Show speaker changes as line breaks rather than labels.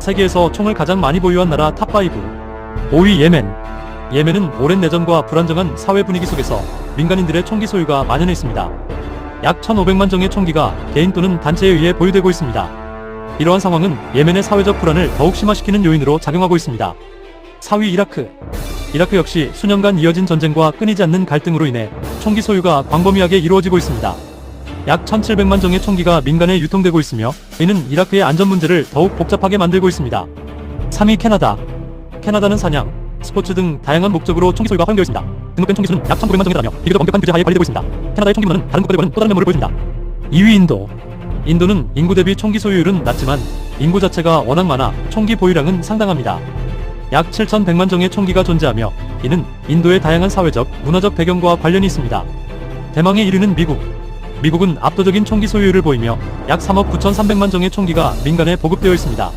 세계에서 총을 가장 많이 보유한 나라 탑5 5위 예멘 예멘은 오랜 내전과 불안정한 사회 분위기 속에서 민간인들의 총기 소유가 만연해 있습니다. 약 1,500만 정의 총기가 개인 또는 단체에 의해 보유되고 있습니다. 이러한 상황은 예멘의 사회적 불안을 더욱 심화시키는 요인으로 작용하고 있습니다. 4위 이라크 이라크 역시 수년간 이어진 전쟁과 끊이지 않는 갈등으로 인해 총기 소유가 광범위하게 이루어지고 있습니다. 약 1,700만 정의 총기가 민간에 유통되고 있으며 이는 이라크의 안전 문제를 더욱 복잡하게 만들고 있습니다. 3위 캐나다. 캐나다는 사냥, 스포츠 등 다양한 목적으로 총기 소유가 허용되어 있습니다. 등록된 총기 수는 약 1,900만 정이라며 비교적 엄격한 규제 하에 관리되고 있습니다. 캐나다의 총기 문화는 다른 국가들과는 또 다른 면모를 보여줍니다. 2위 인도. 인도는 인구 대비 총기 소유율은 낮지만 인구 자체가 워낙 많아 총기 보유량은 상당합니다. 약 7,100만 정의 총기가 존재하며 이는 인도의 다양한 사회적, 문화적 배경과 관련이 있습니다. 대망의 1위는 미국. 미국은 압도적인 총기 소유율을 보이며 약 3억 9,300만 정의 총기가 민간에 보급되어 있습니다.